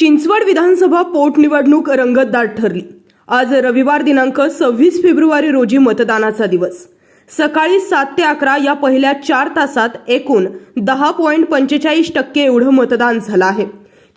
चिंचवड विधानसभा पोटनिवडणूक रंगतदार ठरली. आज रविवार दिनांक सव्वीस फेब्रुवारी रोजी मतदानाचा दिवस. सकाळी सात ते अकरा या पहिल्या चार तासात एकूण दहा पॉईंट पंचेचाळीस टक्के एवढं मतदान झालं आहे.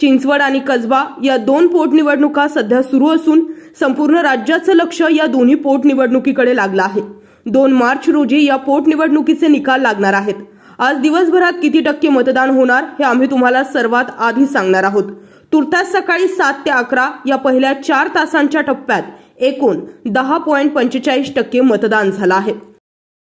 चिंचवड आणि कसबा या दोन पोटनिवडणुका सध्या सुरू असून संपूर्ण राज्याचं लक्ष या दोन्ही पोटनिवडणुकीकडे लागलं आहे. दोन मार्च रोजी या पोटनिवडणुकीचे निकाल लागणार आहेत. आज दिवसभरात किती टक्के मतदान होणार हे आम्ही तुम्हाला सर्वात आधी सांगणार आहोत. तुर्तास सकाळी सात ते अकरा या पहिल्या चार तासांच्या टप्प्यात एकूण दहा पॉईंट पंचेचाळीस टक्के मतदान झालं आहे.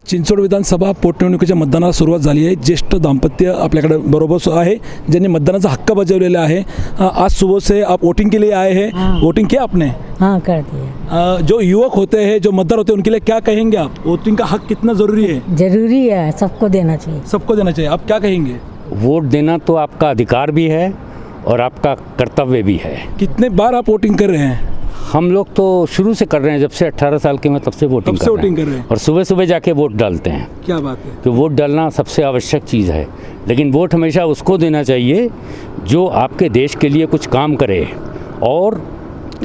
चिंचवड विधानसभा पोटनिवडणुकीच्या मतदानाला सुरुवात झाली आहे. ज्येष्ठ दाम्पत्य आपल्याकडे बरोबर आहे. ज्यांनी मतदानाचा हक्क बजावलेला आहे. आज सुबह से आप वोटिंग के लिए आए हैं. वोटिंग किया आपने? हाँ कर दिए अ, जो युवक होते हैं जो मतदार होते हैं उनके लिए क्या कहेंगे आप? वोटिंग का हक कितना ज़रूरी है? जरूरी है सबको देना चाहिए. सबको देना चाहिए। आप क्या कहेंगे? वोट देना तो आपका अधिकार भी है और आपका कर्तव्य भी है। कितने बार आप वोटिंग कर रहे हैं? हम लोग तो शुरू से कर रहे हैं जब से 18 साल के मैं तब से वोटिंग तब से कर, वोटिंग रहे कर रहे हैं। और सुबह सुबह जाके वोट डालते हैं। क्या बात है। कि वोट डालना सबसे आवश्यक चीज़ है। लेकिन वोट हमेशा उसको देना चाहिए जो आपके देश के लिए कुछ काम करे और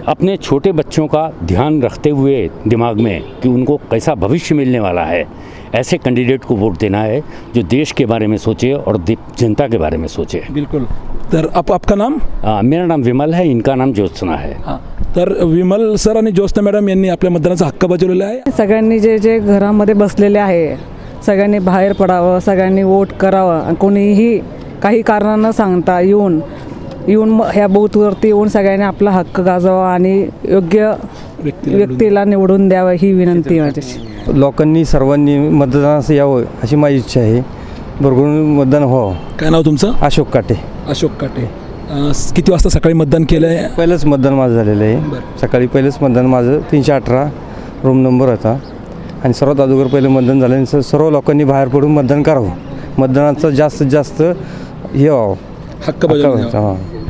अपने छोटे बच्चों का ध्यान रखते हुए दिमाग में कि उनको कैसा भविष्य मिलने वाला है। ऐसे कैंडिडेट को वोट देना है जो देश के बारे में सोचे और जनता के बारे में सोचे। बिल्कुल। तर आप आपका नाम? आ, मेरा नाम विमल है इनका नाम ज्योत्सना है। हां। तर विमल सर आणि ज्योत्ना मॅडम यांनी आपल्या मतदानाचा हक्क बजावलेला आहे? सगळ्यांनी जे जे घरामध्ये बसलेले आहे सगळ्यांनी बाहेर पडावं सगळ्यांनी वोट करावं आणि कोणीही काही कारण न सांगता येऊन येऊन ह्या बूथवरती येऊन सगळ्यांनी आपला हक्क गाजवावा आणि योग्य व्यक्तीला व्यक्तीला निवडून द्यावं ही विनंती आहे माझ्याशी. लोकांनी सर्वांनी मतदानास यावं अशी माझी इच्छा आहे. भरघरून मतदान व्हावं. काय नाव तुमचं? अशोक काटे. अशोक काटे. अ, किती वाजता सकाळी मतदान केलं आहे पहिलंच मतदान माझं झालेलं आहे. बरं. सकाळी पहिलंच मतदान माझं. तीनशे अठरा रूम नंबर होता. आणि सर्वात अगोदर पहिलं मतदान झालं आणि स- सर्व लोकांनी बाहेर पडून मतदान करावं. मतदानाचं जास्तीत जास्त हे व्हावं. हक्क द्यावा. हां.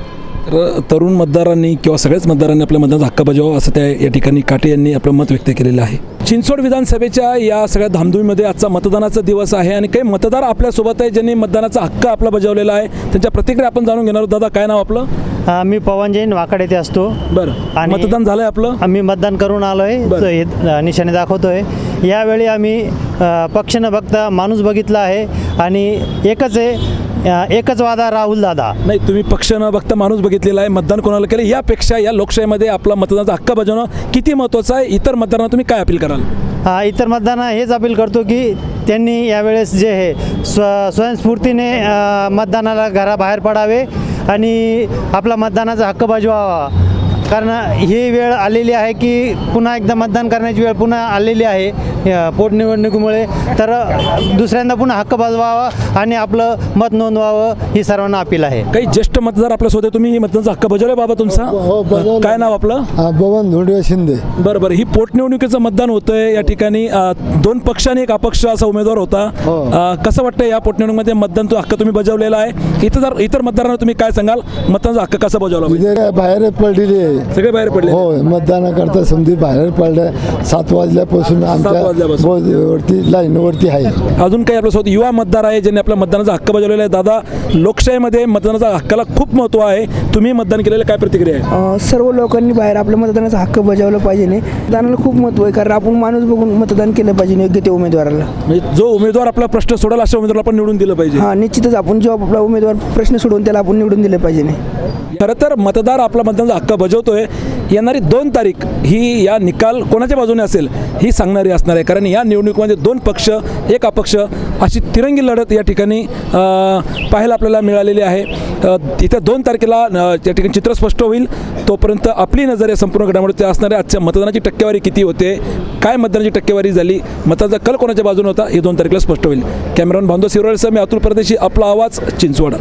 तर तरुण मतदारांनी किंवा सगळ्याच मतदारांनी आपल्या मतदानाचा हक्क बजावा असं त्या या ठिकाणी काटे यांनी आपलं मत व्यक्त केलेलं आहे. चिंचवड विधानसभेच्या या सगळ्या धामधुमीमध्ये आजचा मतदानाचा दिवस आहे आणि काही मतदार आपल्यासोबत आहे ज्यांनी मतदानाचा हक्क आपला बजावलेला आहे. त्यांच्या प्रतिक्रिया आपण जाणून घेणार आहोत. दादा काय नाव आपलं? मी पवन जैन वाकड येथे असतो. बरं. आणि- मतदान झालंय आपलं? आम्ही मतदान करून आलो बरं. आहे हे निशाणे दाखवतोय. यावेळी आम्ही पक्ष न बघता माणूस बघितला आहे. आणि एकच आहे एकच वादा राहुल दादा. नाही तुम्ही पक्ष न बघता माणूस बघितलेला आहे मतदान कोणाला केलं यापेक्षा या लोकशाहीमध्ये आपला मतदानाचा हक्क बजावणं किती महत्त्वाचं आहे? इतर मतदारांना तुम्ही काय अपील कराल? हा, इतर मतदारांना हेच अपील करतो की त्यांनी यावेळेस जे आहे स्व स्वयंस्फूर्तीने मतदानाला घराबाहेर पडावे आणि आपला मतदानाचा हक्क बजवावा. कारण ही वेळ आलेली आहे की पुन्हा एकदा मतदान करण्याची वेळ पुन्हा आलेली आहे या पोटनिवडणुकीमुळे तर दुसऱ्यांदा पुन्हा हक्क बजवावा आणि आपलं मत नोंदवावं ही सर्वांना अपील आहे. काही ज्येष्ठ मतदार आपल्यासोबत. तुम्ही ही मतदानाचा हक्क बजावलाय बाबा तुमचा? हो, बजावला. काय नाव आपलं? हा, बबन धोंडवे शिंदे. बरं बरं. ही पोटनिवडणुकीचं मतदान होतंय. या ठिकाणी दोन पक्ष आणि एक अपक्ष असा उमेदवार होता. हो. कसं वाटतं या पोटनिवडणुकीमध्ये मतदान तो हक्क तुम्ही बजावलेला आहे? इतर जर इतर मतदारांना तुम्ही काय सांगाल? मतदानाचा हक्क कसा बजावला? बाहेर पडलेली आहे. सगळे बाहेर पडले. हो मतदानाकरता समधी बाहेर पडल्या. सात वाजल्यापासून आमच्या वाजल्यापासून. वरती लाईनवरती आहे. अजून काही आपल्यासोबत युवा मतदार आहे ज्यांनी आपल्या मतदानाचा हक्क बजावलेला आहे. दादा लोकशाहीमध्ये मतदानाचा हक्काला खूप महत्त्व आहे. तुम्ही मतदान केलेलं काय प्रतिक्रिया आहे? अ, सर्व लोकांनी बाहेर आपल्या मतदानाचा हक्क बजावला पाहिजे नाही. मतदानाला खूप महत्त्व आहे कारण आपण माणूस बघून मतदान केलं पाहिजे योग्य त्या उमेदवाराला. म्हणजे जो उमेदवार आपला प्रश्न सोडेल अशा उमेदवाराला आपण निवडून दिलं पाहिजे. हां निश्चितच आपण जेव्हा आपला उमेदवार प्रश्न सोडवून त्याला आपण निवडून दिलं पाहिजे नाही. खरं तर मतदार आपला मतदानाचा हक्क बजावतोय येणारी दोन तारीख ही या निकाल कोणाच्या बाजूने असेल ही सांगणारी असणार आहे. कारण या निवडणुकीमध्ये दोन पक्ष एक अपक्ष अशी तिरंगी लढत या ठिकाणी पाहायला आपल्याला मिळालेली आहे. अ, दोन तारखेला त्या ठिकाणी चित्र स्पष्ट होईल. तोपर्यंत आपली नजर या संपूर्ण घडामोडीत असणाऱ्या आजच्या मतदानाची टक्केवारी किती होते काय मतदानाची टक्केवारी झाली मताचा कल कोणाच्या बाजूने होता हे दोन तारखेला स्पष्ट होईल. कॅमेरामन बांधव सिरोळसह मी अतुल परदेशी आपला आवाज चिंचवड.